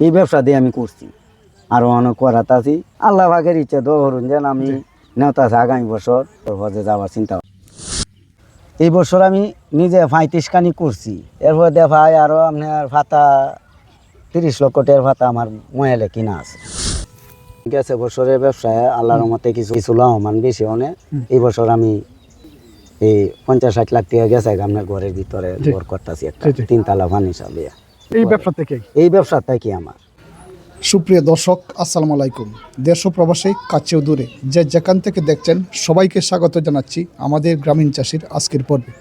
এই ব্যবসা দিয়ে আমি করছি। আরও অনেক করাতে আছি। আল্লাহ ভাগের ইচ্ছে ধরুন যেন আমি নেওতা আছে আগামী বছর। হজে যাওয়ার চিন্তা এই বছর আমি নিজে পঁয়ত্রিশ কানি করছি। এরপর দেখায় আরও আপনার ভাতা তিরিশ লক্ষ টাকার ভাতা আমার মোবাইলে কিনা আছে। গেছে বছরের ব্যবসায় আল্লাহর মতে কিছু কিছু লাভবান বেশি অনেক এই বছর আমি এই পঞ্চাশ ষাট লাখ টাকা গেছে আপনার ঘরের ভিতরে ঘর করতেছি একটা। তিনতলা ফার্নিচার দিয়ে। এই ব্যবসা থেকেই? এই ব্যবসাটা কি আমার। সুপ্রিয় দর্শক আসসালামু আলাইকুম। দেশ ও প্রবাসী কাছেও দূরে যে যেখান থেকে দেখছেন সবাইকে স্বাগত জানাচ্ছি আমাদের গ্রামীণ চাষির আজকের পর্বে।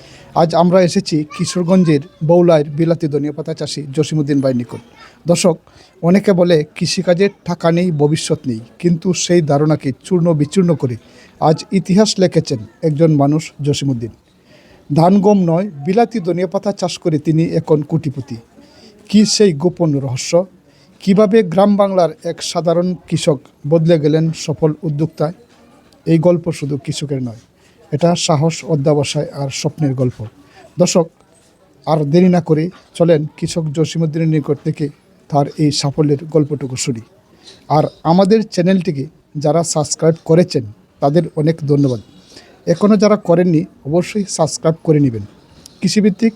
আজ আমরা এসেছি কিশোরগঞ্জের বৌলাইয়ের বিলাতি ধনিয়া পাতা চাষি জসিমুদ্দিন ভাই নিকট। দর্শক অনেকে বলে কৃষিকাজের টাকা নেই ভবিষ্যৎ নেই কিন্তু সেই ধারণাকে চূর্ণ বিচূর্ণ করে আজ ইতিহাস লিখেছেন একজন মানুষ জসিমুদ্দিন। ধান গম নয় বিলাতি ধনিয়া পাতা চাষ করে তিনি এখন কোটিপতি। কি সেই গোপন রহস্য? কীভাবে গ্রাম বাংলার এক সাধারণ কৃষক বদলে গেলেন সফল উদ্যোক্তায় এই গল্প শুধু কৃষকের নয়, এটা সাহস, অধ্যাবসায় আর স্বপ্নের গল্প। দর্শক, আর দেরি না করে চলেন কৃষক জসিমুদ্দিনের নিকট থেকে তার এই সাফল্যের গল্পটুকু শুনি। আর আমাদের চ্যানেলটিকে যারা সাবস্ক্রাইব করেছেন, তাদের অনেক ধন্যবাদ। এখনও যারা করেননি, অবশ্যই সাবস্ক্রাইব করে নেবেন। কৃষিভিত্তিক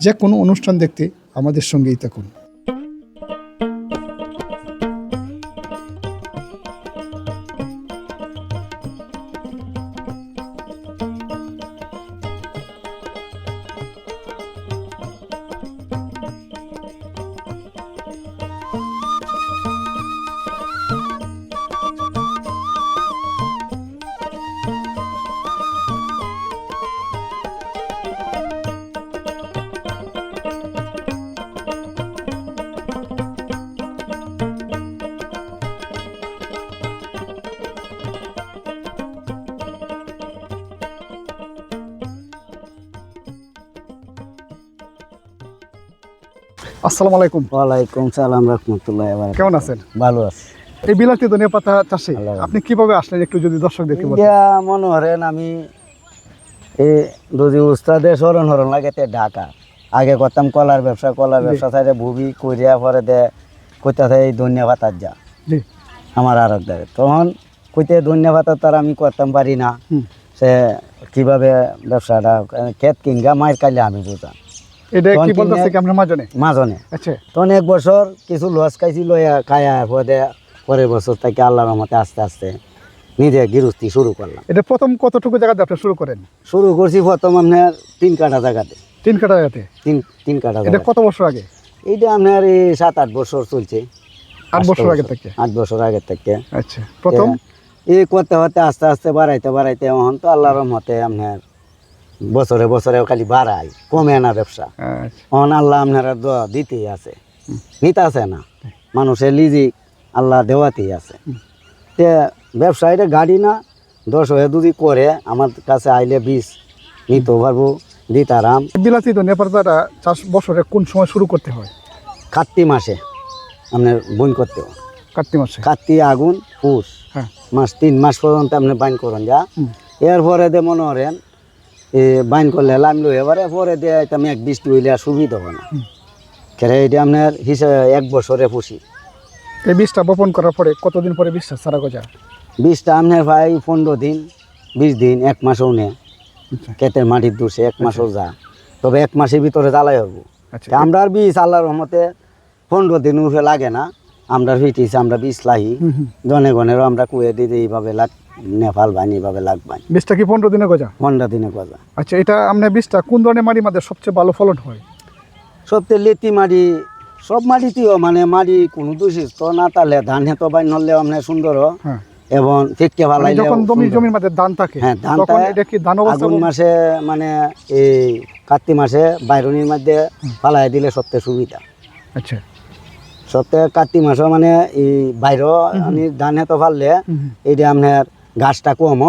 যে কোনো অনুষ্ঠান দেখতে আমাদের সঙ্গেই থাকুন। আসসালামু আলাইকুম। ওয়ালাইকুম সালাম রহমতুল্লাহ কেমন আছেন? ভালো আছে। এই বিলাতি ধনিয়া পাতা চাষে আপনি কীভাবে আসলেন একটু যদি দর্শকদেরকে বলেন? মনে হরেন আমি এ যদি উস্তাদে স্মরণ হরণ লাগে তে ঢাকা। আগে করতাম কলার ব্যবসা কলার ব্যবসা সাইডে ভুবি করিয়া পরে দে কইতে থাকে এই ধনিয়া পাতার যা। আমার আর এক তখন কইতে ধনিয়া পাতা তার আমি করতাম পারি না। সে কীভাবে ব্যবসাটা ক্ষেত কিনগা মায়ের কালে আমি বুঝতাম এটা কি বলতেছে কি আপনার মাজনে? মাজনে। আচ্ছা। তখন এক বছর কিছু লস খাইছি লইয়া খায়া পরে পরের বছর থেকে আল্লাহর রহমতে আস্তে আস্তে নিজে গৃহস্থী শুরু করলাম। এটা প্রথম কতটুকু জায়গাতে আপনি শুরু করেন? শুরু করছি প্রথম আপনার তিন কাটা জায়গাতে। তিন কাটা জায়গাতে? তিন তিন কাটা এটা কত বছর আগে? এইটা আপনার এই সাত আট বছর চলছে। আট বছর আগে থেকে? আট বছর আগে থেকে। আচ্ছা প্রথম? এই করতে করতে আস্তে আস্তে বাড়াইতে বাড়াইতে এখন তো আল্লাহর রহমতে আপনার বছরে বছরে খালি বাড়াই কমে না ব্যবসা। আচ্ছা। এখন আল্লাহ আপনারা দোয়া দিতেই আছে। নিতে আছে না। মানুষের লিজি আল্লাহ দেওয়াতেই আছে। তে ব্যবসা এটা গাড়ি না দশ হয়ে যদি করে আমার কাছে আইলে বিষ নিতে পারব দিতারাম বিলাতি ধনিয়া পাতাটা চাষ বছরে কোন সময় শুরু করতে হয়? কার্তিক মাসে আপনার বইন করতে হয়। কার্তিক মাসে? কার্তিক আগুন পুষ। হ্যাঁ। মাস তিন মাস পর্যন্ত আপনি বাইন করেন যা। এরপরে দে মনে করেন এ বাইন করলে লই এবারে পরে দিয়ে আমি এক বৃষ্টি হইলে আর সুবিধা হবে না। কেরে এটা আপনার হিসাবে এক বছরে পুষি। এই বীজটা বপন করার পরে কতদিন পরে বীজটা সারা গজা? বীজটা আপনার ভাই পনেরো দিন বিশ দিন এক মাসও নে আচ্ছা। ক্ষেতের মাটির দূষে এক মাসও যা তবে এক মাসের ভিতরে জ্বালাই হব। আচ্ছা। আমরা আর বীজ আল্লাহর রহমতে পনেরো দিন উঠে লাগে না। আমরা ফিটিস আমরা বীজ লাহি হুম, হুম। জনে গনেরও আমরা কুয়ে দিতে এইভাবে লাগ নেপাল বান এইভাবে লাগ লাগবাই। বীজটা কি পনেরো দিনে গজা? পনেরো দিনে কথা আচ্ছা এটা আপনার বীজটা কোন ধরনের মাটির মধ্যে সবচেয়ে ভালো ফলন হয়? সবচেয়ে লেতি মাটি সব মাটিতেও মানে মাটি কোনো দূষিত না তাহলে ধান হেতো বাইন হলে আপনার সুন্দর হয়। এবং ফিটকে ভালো মানে যখন জমি জমির মধ্যে ধান থাকে হ্যাঁ, ধান। এটা কি ধান আগুন মাসে মানে এই কার্তিক মাসে বাইরনির মধ্যে ফালাই দিলে সবথেকে সুবিধা। আচ্ছা। সবথেকে কার্তিক মাসে মানে এই বাইর ধান হেতো হুম। এইটা আপনার গাছটা কম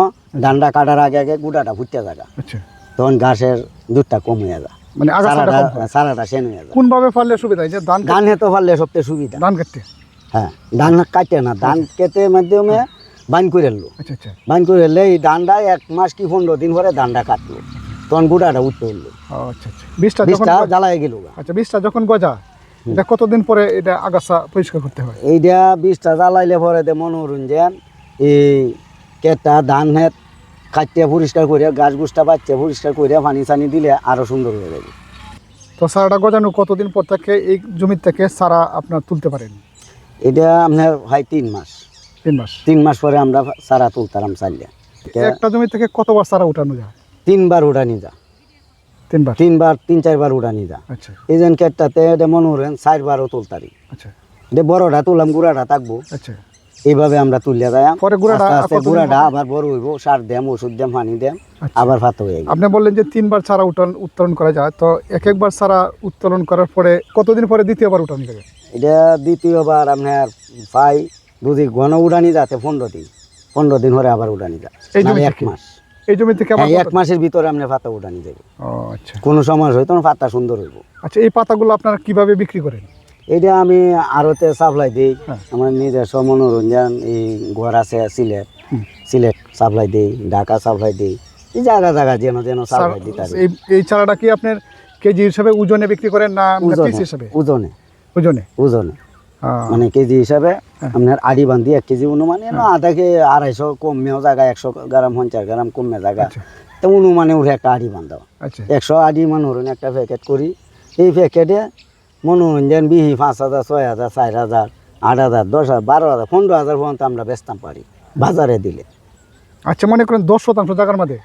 ধানটা কাটার আগে আগে গুঁড়াটা ফুটতে থাকা আচ্ছা। তখন গাছের দুধটা কম হয়ে যায়। মানে সারাটা সারাটা সেন হয়ে। যায়। কোন ভাবে ফললে সুবিধা যে ধান ধান হেতো ফাললে সবথেকে সুবিধা। ধান কাটতে হ্যাঁ ধান কাটে না। ধান কেটে মাধ্যমে বাইন করে এলো আচ্ছা আচ্ছা। বাইন করে এলে এই ধানটা এক মাস কি পনেরো দিন পরে ধানটা কাটলো। তখন গুঁড়াটা উঠতে ও, আচ্ছা আচ্ছা। বীজটা জ্বালায় গেল আচ্ছা বীজটা যখন গজা এটা কতদিন পরে এটা আগাছা পরিষ্কার করতে হয়? এইটা বিষটা জ্বালাইলে পরে দে মনোরঞ্জন এই কেটা ধান হেত খাইতে পরিষ্কার করে গাছ গুছটা বাচ্চা পরিষ্কার করে পানি চানি দিলে আরও সুন্দর হয়ে যাবে। তো সারাটা গজানো কতদিন পর থেকে এই জমির থেকে সারা আপনার তুলতে পারেন? এটা আপনার হয় তিন মাস। তিন মাস। তিন মাস পরে আমরা সারা তুলতাম চাইলে। একটা জমি থেকে কতবার সারা উঠানো যায়? তিনবার উঠানি যা তিনবার? তিনবার তিন চারবার উড়ানি যা আচ্ছা। কেটটাতে এটা মনে করেন চারবারও তুলতারি আচ্ছা। এটা বড়টা তুললাম গুড়াটা থাকব। আচ্ছা। এইভাবে আমরা তুলিয়া পরে গুঁড়াটা আস্তে গুড়াটা আবার বড় হইব সার দেম ওষুধ দেম পানি দেম আচ্ছা। আবার ফাত হয়ে গেল। আপনি বললেন যে তিনবার চারা উত্তোলন উত্তোলন করা যায়। তো এক একবার চারা উত্তোলন করার পরে কতদিন পরে দ্বিতীয়বার উঠানো যাবে এটা দ্বিতীয়বার আপনার পাই যদি ঘন উড়ানি যাতে পনেরো দিন। পনেরো দিন হরে আবার উড়ানি যা এই জমি নাহলে এক মাস। এই জমি থেকে আবার হ্যাঁ, এক মাসের ভিতরে আপনি ফাতা উড়ানি যাবে ও আচ্ছা। কোনো সময় হয়তো ফাতা সুন্দর হইব। আচ্ছা এই পাতাগুলো আপনারা কীভাবে বিক্রি করেন? এটা আমি আরতে সাপ্লাই দিই। হ্যাঁ। আমার নিজস্ব মনোরঞ্জন এই ঘর আছে সিলেট। সিলেট সাপ্লাই দিই ঢাকা সাপ্লাই দিই। এই জায়গা জায়গা যেন যেন সাপ্লাই দিই এই এই চারাটা কি আপনার কেজি হিসাবে ওজনে বিক্রি করেন না পিস হিসাবে? ওজনে ওজনে ওজনে মানে কেজি হিসাবে হ্যাঁ। আপনার আড়ি বান্ধি এক কেজি অনুমানে আধা কে আড়াইশো কমেও জায়গা একশো গ্রাম পঞ্চাশ গ্রাম কমে জায়গা আচ্ছা। তো অনুমানে উঠে একটা আড়ি বান্ধা আচ্ছা। একশো আড়ি মনোরঞ্জন একটা প্যাকেট করি। এই প্যাকেটে মনোরঞ্জন বিহি পাঁচ হাজার ছয় হাজার চার হাজার আট হাজার দশ হাজার বারো হাজার পনেরো হাজার পর্যন্ত আমরা বেচতাম পারি বাজারে দিলে। আচ্ছা মনে করেন দশ শতাংশ জায়গার মধ্যে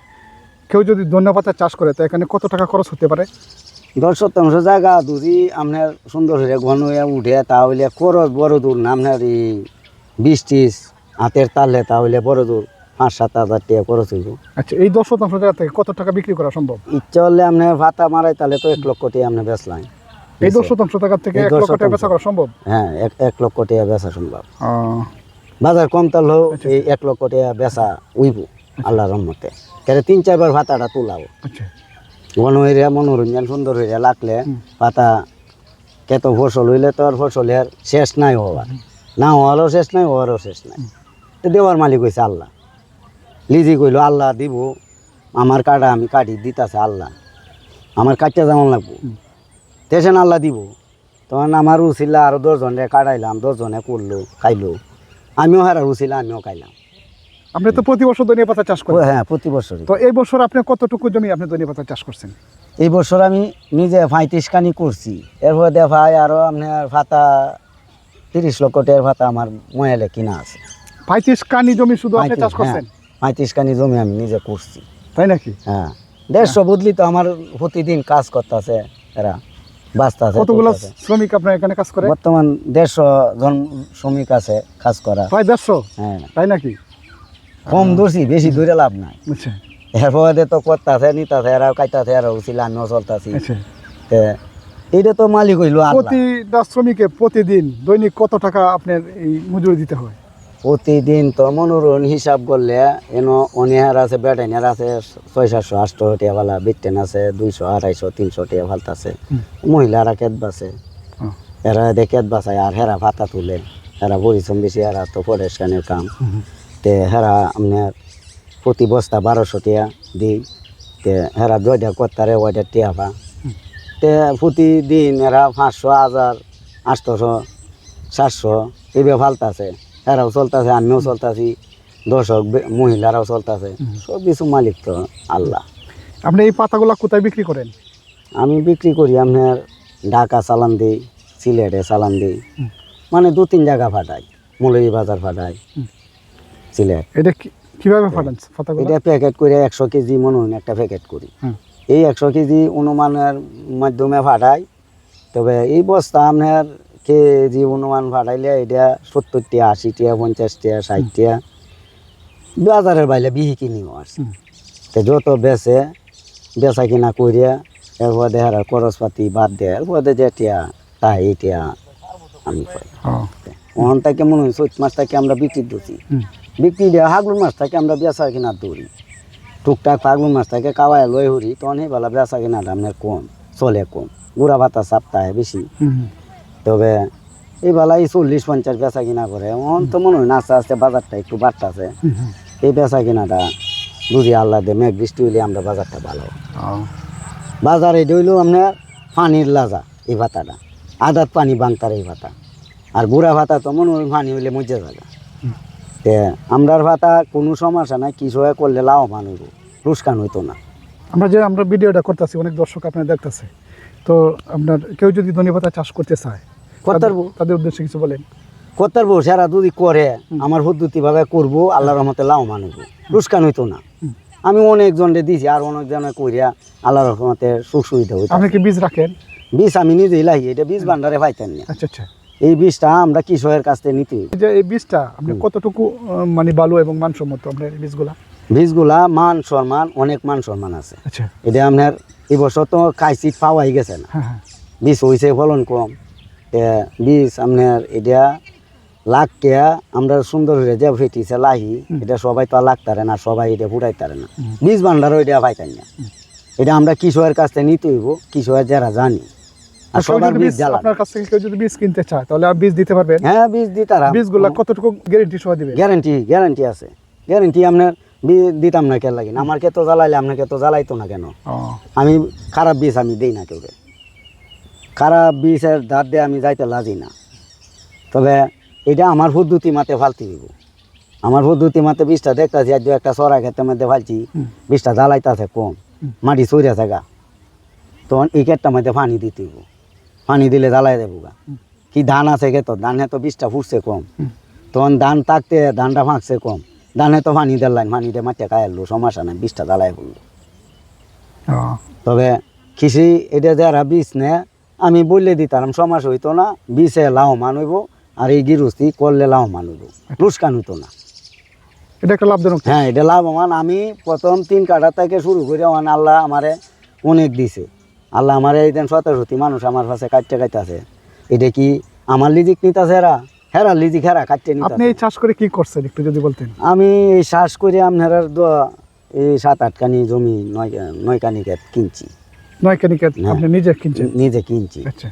কেউ যদি ধনিয়া পাতা চাষ করে তো এখানে কত টাকা খরচ হতে পারে? দশ শতাংশ জায়গা যদি আপনার সুন্দর হয়ে ঘন হয়ে উঠে তাহলে খরচ বড় দূর না? আপনার এই বিশ ত্রিশ হাতের তালে তাহলে বড় দূর পাঁচ সাত হাজার টাকা খরচ হইব। আচ্ছা এই দশ শতাংশ জায়গা থেকে কত টাকা বিক্রি করা সম্ভব? ইচ্ছা হলে আপনার ভাতা মারাই তাহলে তো এক লক্ষ টাকা আপনি বেচলাম। এই দশ শতাংশ জায়গা থেকে এক লক্ষ টাকা বেচা করা সম্ভব? হ্যাঁ এক এক লক্ষ টাকা বেচা সম্ভব। বাজার কম তাহলেও আচ্ছা। এই এক লক্ষ টাকা বেচা উইব আল্লাহ রহমতে। কেন তিন চারবার ভাতাটা তুলাও। আচ্ছা। ঘন হইয়া মনোরঞ্জন সুন্দর হইয়া লাগলে পাতা কেত ফসল হইলে তো আর ফসলের শেষ নাই হওয়ার। না হওয়ারও শেষ নাই হওয়ারও শেষ নাই। তো দেওয়ার মালিক হয়েছে আল্লাহ। লিজি কইল আল্লাহ দিব আমার কাটা আমি কাটি দিতাছে আল্লাহ। আমার কাটতে যেমন লাগবো। তেসেন আল্লাহ দিব। তখন আমার উচিলা আরও দশজনে কাটাইলাম দশজনে করল খাইলো। আমিও হারা উচিলা আমিও খাইলাম। আপনি তো প্রতি বছর ধনিয়া পাতা চাষ ও করেন হ্যাঁ প্রতি বছরই। তো এই বছর আপনি কতটুকু জমি আপনি ধনিয়া পাতা চাষ করছেন? এই বছর আমি নিজে পঁয়ত্রিশ কানি করছি। এরপরে দেখায় আরও আপনার ভাতা তিরিশ লক্ষ টাকার ভাতা আমার মোয়াইলে কিনা আছে। পঁয়ত্রিশ কানি জমি শুধু আপনি চাষ করছেন? হ্যাঁ, পঁয়ত্রিশ কানি জমি আমি নিজে করছি। তাই নাকি? হ্যাঁ দেড়শো বুঝলি তো আমার প্রতিদিন কাজ করতেছে এরা কতগুলো শ্রমিক আপনার এখানে কাজ করে? বর্তমান দেড়শো জন শ্রমিক আছে কাজ করা। প্রায় দেড়শো? হ্যাঁ। তাই নাকি? কম দূরছি বেশি দূরে লাভ নাই। আচ্ছা। এরপরে তো করতেছে নিতেছে এরাও কাইতাছে উচিল আমিও চলতেছি আচ্ছা। এইটা তো মালিক হইল প্রতিটা শ্রমিকে প্রতিদিন দৈনিক কত টাকা আপনার এই মজুরি দিতে হয়? প্রতিদিন তো মনোরঞ্জন হিসাব করলে এন অনিহার আছে বেটাইনার আছে ছয় সাতশো আটশো টাকা বালা বিটেন আছে দুইশো আড়াইশো তিনশো টিয়া ফালতাছে হুম। মহিলারা কেত বাসে এরা এদের কেত বাসায় আর হেরা ভাতা তুলে এরা পরিশ্রম বেশি এরা তো পরেশকানের কাম তে হেরা আপনার প্রতি বস্তা বারোশো টাকা দিই। তে হেরা জয়টা করতারে ওইটা টিয়া পা। তে প্রতিদিন এরা পাঁচশো হাজার আটশোশো সাতশো এইভাবে ফালতাছে। এরাও চলতেছে আমিও চলতেছি দর্শক মহিলারাও চলতেছে। সব কিছু মালিক তো আল্লাহ। আপনি এই পাতাগুলো কোথায় বিক্রি করেন? আমি বিক্রি করি আপনার ঢাকা চালান দিই সিলেটে চালান দিই। মানে দু তিন জায়গা ফাটাই মৌলভী বাজার ফাটাই। সিলেট এটা কীভাবে ফাটান এটা প্যাকেট করে একশো কেজি মনে হয় একটা প্যাকেট করি। এই একশো কেজি অনুমানের মাধ্যমে ফাটাই তবে এই বস্তা আপনার কেজি অনুমান ফাটাইলে এটা সত্তর টাকা আশি টাকা পঞ্চাশ টাকা ষাট টাকা বাজারের বাইরে বিহি কিনিও হুম। তো যত বেচে বেচা কিনা করিয়া এরপর দেখার খরচপাতি বাদ দেয় এরপর যেটিয়া তাই টিয়া আমি পাই। ওখান থেকে মনে হয় চৈত মাছ থেকে আমরা বিক্রি দিচ্ছি। বিক্রি দিয়ে হাগলুর মাছ থেকে আমরা বেচা কিনা দৌড়ি টুকটাক ফাগলুর মাছ থেকে কাওয়ায় লই হরি তখন এই বেলা বেচা কিনাটা আপনার কম চলে কম। গুড়া ভাতা সপ্তাহে বেশি। তবে এই বেলা এই চল্লিশ পঞ্চাশ বেচা কিনা করে এখন তো মনে হয় না আস্তে আস্তে বাজারটা একটু বাড়তেছে। এই বেচা কিনাটা যদি আল্লাহ দে মেঘ বৃষ্টি হইলে আমরা বাজারটা ভালো। বাজারে হইল আপনার পানির লাজা এই ভাতাটা। আদাত পানি বাংতার এই ভাতা। আর বুড়া ভাতা তো মনে হয় পানি হইলে মজা জায়গা তে আমরার ভাতা কোনো সমস্যা নাই কিছু করলে লাভবান হইব রুস্কান হইতো না। আমরা যে আমরা ভিডিওটা করতেছি অনেক দর্শক আপনার দেখতেছে। তো আপনার কেউ যদি ধনে পাতা চাষ করতে চায় করতে পারব। তাদের- উদ্দেশ্যে কিছু বলেন। করতে পারব সেরা যদি করে আমার পদ্ধতি ভাবে করব আল্লাহর রহমতে লাভবান হইব রুস্কান হইতো না। আমি অনেক জনরে দিছি আর অনেক জনে কইরা আল্লাহর রহমতে সুখ সুবিধা হইতো আপনি কি বীজ রাখেন? বীজ আমি নিজেই লাহি এটা বীজ ভান্ডারে পাইতেন না। আচ্ছা আচ্ছা। এই বীজটা আমরা কৃষকের কাছ থেকে নিতে এই যে এই বীজটা আপনি কতটুকু মানে ভালো এবং মানসম্মত আপনার এই বীজগুলা? বীজগুলা মান সম্মান অনেক মান সম্মান আছে। আচ্ছা। এটা আপনার এবছর তো খাইছি পাওয়াই গেছে না। হ্যাঁ হ্যাঁ। বীজ হয়েছে ফলন কম। বীজ আপনার এটা লাখ টিয়া আমরা সুন্দর হয়ে যে ফেটিছে লাহি এটা সবাই তো আর লাগতারে না সবাই এটা ফুটাইতারে না। বীজ ভান্ডারও এটা পাইতাম না। এটা আমরা কৃষকের কাছ থেকে নিতে হইব কৃষকের যারা জানি। আপনার কাছ থেকে কেউ যদি বীজ কিনতে চায় তাহলে বীজ দিতে পারবেন? হ্যাঁ বীজ দিতারা বীজগুলা কতটুকু গ্যারেন্টি সহ দিবেন? গ্যারান্টি গ্যারান্টি আছে। গ্যারান্টি আপনার দিতাম না কেন লাগে? আমার ক্ষেত্রে জ্বালাইলে আপনাকে তো জ্বালাইতো না কেন? আমি খারাপ বীজ আমি দিই না কেউ খারাপ বীজের ধার দিয়ে আমি যাইতে লাজি না। তবে এটা আমার পদ্ধতি মাতে ফালতে দিব আমার পদ্ধতি মাতে বীজটা দেখতেছি আর দু একটা সরা ক্ষেত্রের মধ্যে ফালছি বীজটা জ্বালাইতেছে কম মাটি সইরা থাকা। তখন এই ক্ষেত্রের মধ্যে পানি দিতে পানি দিলে জ্বালাই দেবো গা। কি ধান আছে ক্ষেত্র ধানে তো বীজটা ফুটছে কম। তখন ধান থাকতে ধানটা ফাঁকছে কম। ধানে তো পানি দিলাম পানিতে মাঠে কায়ালো সমস্যা নাই বীজটা জ্বালাই পড়ল তবে কৃষি এটা যারা বীজ নে আমি বললে দিতাম সমাজ হইতো না বিষে লাভবান হইব আর এই গৃহস্থী করলে লাভবান হইব। লুস্কান হইতো না। এটা একটা লাভজনক হ্যাঁ এটা লাভবান। আমি প্রথম তিন কাটা থেকে শুরু করে আমার আল্লাহ আমারে অনেক দিছে। আল্লাহ আমার এই দেন সতেরোটি মানুষ আমার কাছে কাটতে কাটতেছে এটা কি আমার লিজিক নিতাছে হেরা? হেরা লিজিক হেরা কাটতে আপনি এই চাষ করে কি করছেন একটু যদি বলতেন? আমি এই শ্বাস করে আপনার এই সাত আটকানি জমি নয় নয় কানি কিনছি। নয় কেনিকে আপনি নিজে কিনছেন? নিজে কিনছি। আচ্ছা।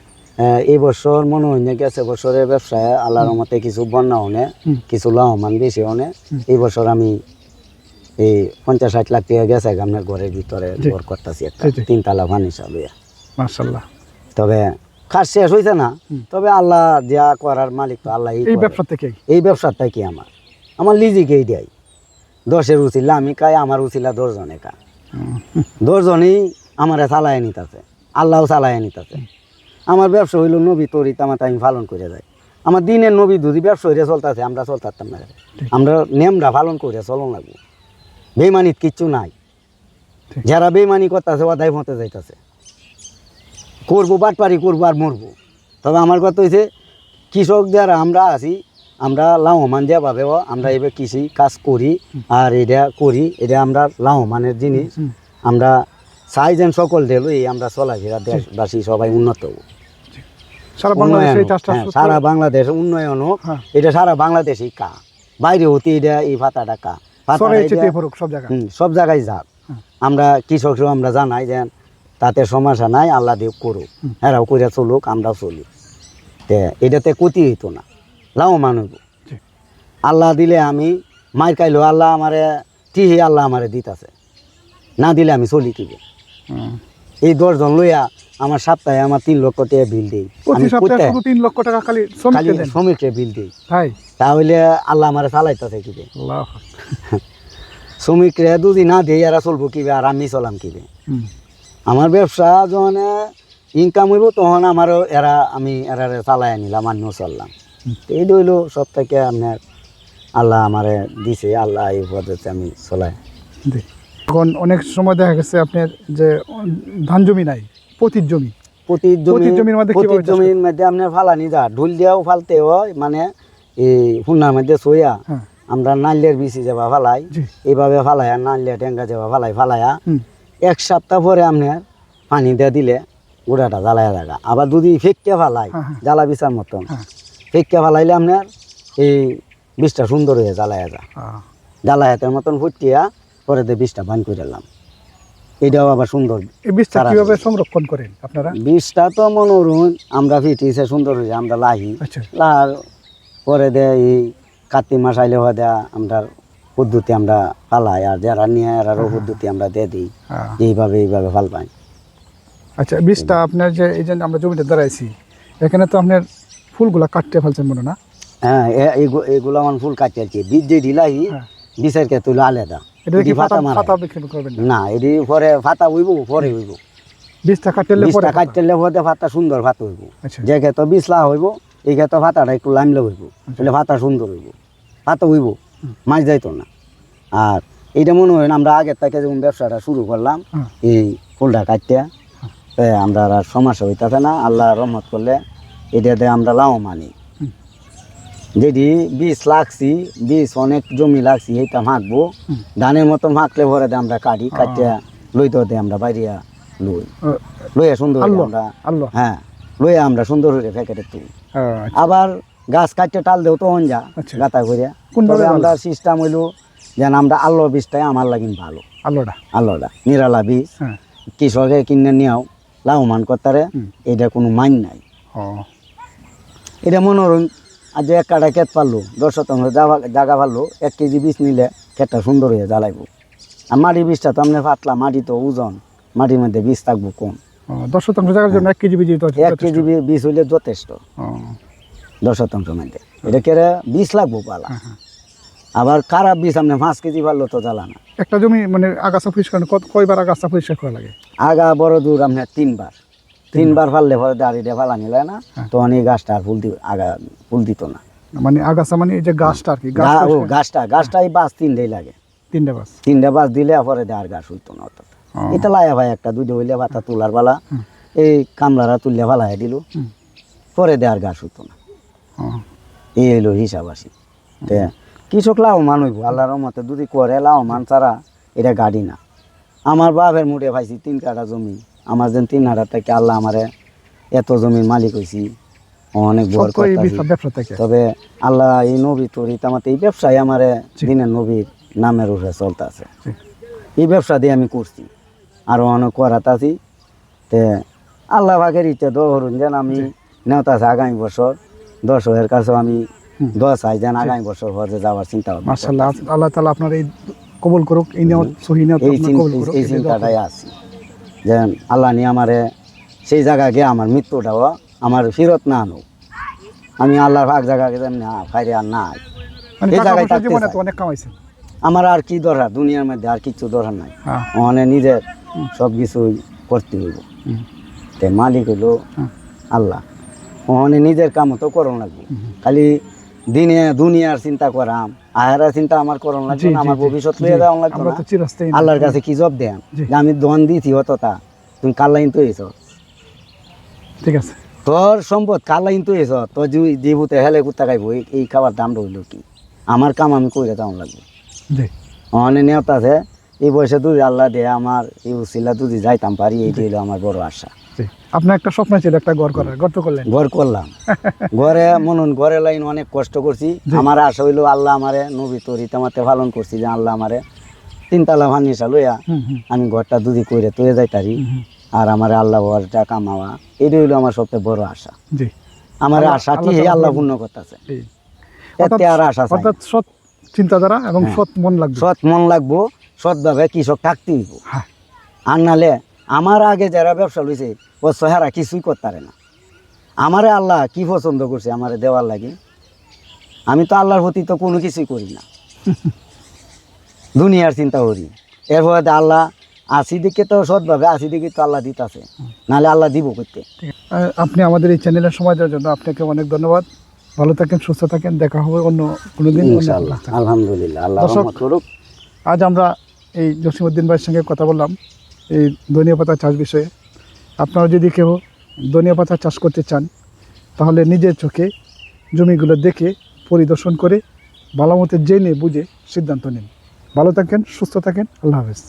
এই বছর মনে হয় না গেছে বছরের ব্যবসায় আল্লাহর মতে কিছু বন্যা হনে। কিছু লাভবান বেশি হনে। এই বছর আমি এই পঞ্চাশ ষাট লাখ টাকা গেছে আপনার ঘরের ভিতরে। ঘর করতেছি একটা। তিনতলা ভান হিসাবে। মার্শাল্লাহ তবে খাস শেষ হয়েছে না তবে আল্লাহ যা করার মালিক তো আল্লাহ এই ব্যবসা থেকে এই কি আমার? আমার লিজিকেই দেয়। দশের উচিলা আমি খাই আমার উচিলা দশজনে খায়। দশজনেই আমার চালায় নিতেছে আল্লাহ চালায় নিতেছে। আমার ব্যবসা হইল নবী তরি তামাতে আমি পালন করে যাই। আমার দিনের নবী যদি ব্যবসা হইলে চলতেছে আমরা চলতাম না। আমরা নেমরা পালন করে চলন লাগবো। বেমানিত কিচ্ছু নাই। যারা বেমানি করতেছে ওদাই মতে যাইতেছে। করব বাটপারি করব আর মরবো। তবে আমার কথা হয়েছে কৃষক যারা আমরা আছি আমরা লাভবান যেভাবে ও আমরা এবার কৃষি কাজ করি আর এটা করি এটা আমরা লাভবানের জিনিস। আমরা চাই যেন সকল দেল এই আমরা চলাফেরা দেশবাসী সবাই উন্নত হোক। সারা উন্নয়ন বাংলাদেশে এই হোক। হ্যাঁ, উন্নয়ন হোক হ্যাঁ। এটা সারা বাংলাদেশই কা। বাইরে হতে এটা এই ভাতাটা কা। সব জায়গায়। সব জায়গায় যাক আমরা কৃষকরাও আমরা জানাই যে তাতে সমস্যা নাই আল্লাহ দেব করুক। এরাও করে চলুক আমরাও চলি। তে এটাতে ক্ষতি হইতো না হইব। জি। আল্লাহ দিলে আমি মার খাইলেও আল্লাহ আমারে তিহি আল্লাহ আমারে দিতাছে। না দিলে আমি চলি হুম। এই দশজন লইয়া আমার সপ্তাহে আমার তিন লক্ষ টাকা বিল দিই। তিন লক্ষ টাকা খালি শ্রমিককে বিল দিই। তাহলে আল্লাহ আমারে চালাইতেছে কিবে? আল্লাহ শ্রমিকরে দুদি না দিয়ে এরা চলবো কিবে আর আমি চলাম কিবে। আমার ব্যবসা যখন ইনকাম হইব তখন আমারও এরা আমি এরা চালাই নিলাম আমিও চললাম। এই হইল সব থেকে আপনার আল্লাহ আমারে দিছে আল্লাহ এই পদ্ধতি আমি চলাই। এখন অনেক সময় দেখা গেছে আপনার যে ধান জমি নাই পতির জমি। প্রতি জমি জমির মধ্যে চাষ জমির মধ্যে আপনার ফালানি যা ঢুল দিয়াও ফালতে হয় মানে এই হুন্নার মধ্যে সইয়া হ্যাঁ। আমরা নালিয়ার বিচি যাবা ফালাই এইভাবে ফালাইয়া নালিয়া ট্যাঙ্গা যাবা ফালাই ফালাইয়া এক সপ্তাহ পরে আপনার পানি দিয়ে দিলে গোড়াটা জ্বালায় থাকা আবার যদি ফেককে ফালাই হ্যাঁ, হ্যাঁ। জ্বালা বিছার মতন। হ্যাঁ। ফেককে ফালাইলে আপনার এই বিষটা সুন্দর হয়ে জ্বালায় যা। আহ, জ্বালায়াতের মতন ফুটিয়া পরে দিয়ে বিষটা বান করে দিলাম। এটাও আবার সুন্দর বীজটা কীভাবে সংরক্ষণ করেন আপনারা? বিষটা তো মনোরম আমরা ফিটিছে সুন্দর হয়েছে আমরা লাহি। আচ্ছা। লাহার পরে দে এই কার্তিক মাস আইলে হয়ে দেয়া আমরা পদ্ধতি আমরা ফালাই আর যারা নিয়ে এরারও পদ্ধতি আমরা দিয়ে দিই এইভাবে এইভাবে ফাল পাই আচ্ছা বীজটা আপনার যে এই যে আমরা জমিতে দাঁড়াইছি এখানে তো আপনার ফুলগুলা কাটতে ফেলছেন মনে না? হ্যাঁ এগুলো আমার ফুল কাটতে আর কি বীজ যে দিলাই হ্যাঁ। বীজের কে তুলে আলাদা বিক্রি করবেন না? এটি পরে ফাতা হইব পরে হইব বীজটা পরে বীজটা। কাটতে ফাতা সুন্দর ফাতা হইব আচ্ছা। যে ক্ষেত্রে বীজ লা হইব এই ক্ষেত্রে ফাতাটা একটু লামলে হইব তাহলে ফাতা সুন্দর হইব। ফাতা হইব মাছ যাইতো না। আর এইটা মনে হয় আমরা আগের থেকে যখন ব্যবসাটা শুরু করলাম এই ফুলটা কাটতে আমরা আর সমস্যা হইতাছে না আল্লাহ রহমত করলে এটাতে আমরা লাও মানি। যেটি বীজ লাগছি বীজ অনেক জমি লাগছি এইটা মাখবো ধানের মতো মাখলে ভরে আমরা কাটি কাটিয়া লইতে হতে আমরা বাইরিয়া লই। লইয়া সুন্দর আমরা হ্যাঁ। লইয়া আমরা সুন্দর করে প্যাকেটে তুলি আহ, আবার গাছ কাটতে টাল দেও তো যা আচ্ছা। গাতা করিয়া কোনভাবে তবে আমরা সিস্টেম হইল যেন আমরা আল্লো বীজটাই আমার লাগিন ভালো। আল্লাহটা আল্লোটা নিরালা বীজ। হ্যাঁ। কৃষকে কিনে নিয়েও লাভবান করতারে এটা কোনো মাইন নাই। এটা মনোরম আজ এক কাটা ক্ষেত পারল দশ শতাংশ জায়গা পারল এক কেজি বীজ নিলে ক্ষেতটা সুন্দর হয়ে জ্বালাইবো। আর মাটি বীজটা তো আপনি পাতলা মাটি তো ওজন মাটির মধ্যে বীজ থাকব কম। দশ শতাংশ জায়গার জন্য এক কেজি বীজ এক কেজি বীজ হইলে যথেষ্ট। দশ শতাংশ মধ্যে। এটা কেরে? বীজ লাগবো পালা। হ্যাঁ, হ্যাঁ। আবার খারাপ বীজ আপনি পাঁচ কেজি পারল তো জ্বালা না। একটা জমি মানে আগাছা পরিষ্কার কত কয়বার আগাছা পরিষ্কার করা লাগে? আগা বড় দূর আপনার তিনবার। তিনবার ফাললে পরে দাঁড়িয়ে ফালা নিলে না হ্যাঁ। তখন এই গাছটা আর ফুল দি আগা ফুল দিত না। মানে আগাছা মানে এই যে গাছটা আর কি গাছ গা- ও পরিষ্কার- গাছটা গাছটা এই বাস তিনটেই লাগে। তিনটে বাস তিনটা বাস দিলে পরে আর গাছ হইতো না ও, এটা লায়া ভাই একটা দুইটা হইলে পাতা তোলার হুম। এই কামলারা তুললে ফালাই দিল। পরে দিয়ে আর গাছ হইতো না। এই হইল হিসাব আসি। কৃষক লাভবান হইব আল্লাহর মতে যদি করে লাভবান ছাড়া এটা গাড়ি না। আমার বাপের মুঠে পাইছি তিন কাটা জমি। আমার যেন তিন হাজার থেকে আল্লাহ আমারে এত জমির মালিক হইছি। অনেক বড় তবে আল্লাহ এই নবী তোর আমার এই ব্যবসায় আমারে দিনের নবীর নামের উপরে চলতেছে। জি। এই ব্যবসা দিয়ে আমি করছি। আরও অনেক করাত আছি। তে আল্লাহ ভাগের ইচ্ছা ধরুন যেন আমি নেওতাছে আগামী বছর দর্শকের কাছেও আমি দশ হাই যেন আগামী বছর হজে যাওয়ার চিন্তা মার্শাল্লাহ আল্লাহ তালা আপনার এই কবুল করুক এই চিন্তাটাই আছে। যে আল্লাহ নিয়ে আমারে সেই জায়গা গিয়ে আমার মৃত্যুটাও আমার ফিরত না আনুক। আমি আল্লাহর ভাগ জায়গাকে যেন না ফাইরে আর না আই। মানে এই জায়গায় থাকতে। তো আমার আর কি দরকার? দুনিয়ার মধ্যে আর কিছু দরকার নাই। মানে নিজের সব কিছুই করতে হইব। হুম। তে মালিক হইল আল্লাহ। ওখানে নিজের কাম তো করণ লাগবে। খালি দিনে দুনিয়ার চিন্তা করাম আহারা চিন্তা আমার করণ লাগবে আমার ভবিষ্যৎ। লইয়ে দেওয়া লাগবে তো। আল্লাহর কাছে কি জব দেন? যে আমি দন দিছি অতটা তুমি কাল্লাইন তো এসো? ঠিক আছে। তোর সম্পদ কাল্লাইন তো এসো? তোর যে যে ভূতে হেলে কুত্তা খাইবো এই- খাবার দাম রইল কি? আমার কাম আমি কইরে দেওয়া লাগবে। অনেক নিয়ত আছে এই বয়সে যদি আল্লাহ দিয়ে আমার এই উসিলা যদি যাইতাম পারি এইটি হলো আমার বড় আশা। আপনার একটা স্বপ্ন ছিল একটা ঘর করার ঘর তো করলেন। ঘর করলাম। ঘরে মনন ঘরে লাইন অনেক কষ্ট করছি। আমার আশা হইল আল্লাহ আমারে নবী তরিত আমাতে পালন করছি যে আল্লাহ আমারে তিনতলা ভানিসা লইয়া আমি ঘরটা দুদি করে তৈরি যাইতারি আর আমার আল্লাহ ঘরটা কামাওয়া এটাই হইল আমার সবচেয়ে বড় আশা। জি। আমার আশাটি আল্লাহ আল্লাহ পূর্ণ করতেছে। এতে আর আশা অর্থাৎ সৎ চিন্তাধারা এবং হ্যাঁ। সৎ মন লাগবে। সৎ মন লাগবো সৎভাবে কৃষক থাকতে হইব। হ্যাঁ। আর নালে আমার আগে যারা ব্যবসা লইছে ও চেহারা কিছুই করতে পারে না। আমারে আল্লাহ কি পছন্দ করছে আমারে দেওয়ার লাগে? আমি তো আল্লাহর প্রতি তো কোনো কিছুই করি না। দুনিয়ার চিন্তা করি। এরপরে আল্লাহ আশি দিকে তো সৎভাবে আশি দিকে তো আল্লাহ দিতাছে। নাহলে আল্লাহ দিব করতে। আপনি আমাদের এই চ্যানেলের সময় দেওয়ার জন্য আপনাকে অনেক ধন্যবাদ। ভালো থাকেন সুস্থ থাকেন দেখা হবে অন্য কোনো দিন। আলহামদুলিল্লাহ। আল্লাহ করুক। আজ আমরা এই জসিমুদ্দিন ভাইয়ের সঙ্গে কথা বললাম, এই ধনিয়া পাতা চাষ বিষয়ে। আপনারা যদি কেউ ধনিয়া পাতা চাষ করতে চান, তাহলে নিজের চোখে জমিগুলো দেখে, পরিদর্শন করে, ভালো মতো জেনে বুঝে সিদ্ধান্ত নিন। ভালো থাকেন, সুস্থ থাকেন, আল্লাহ হাফেজ।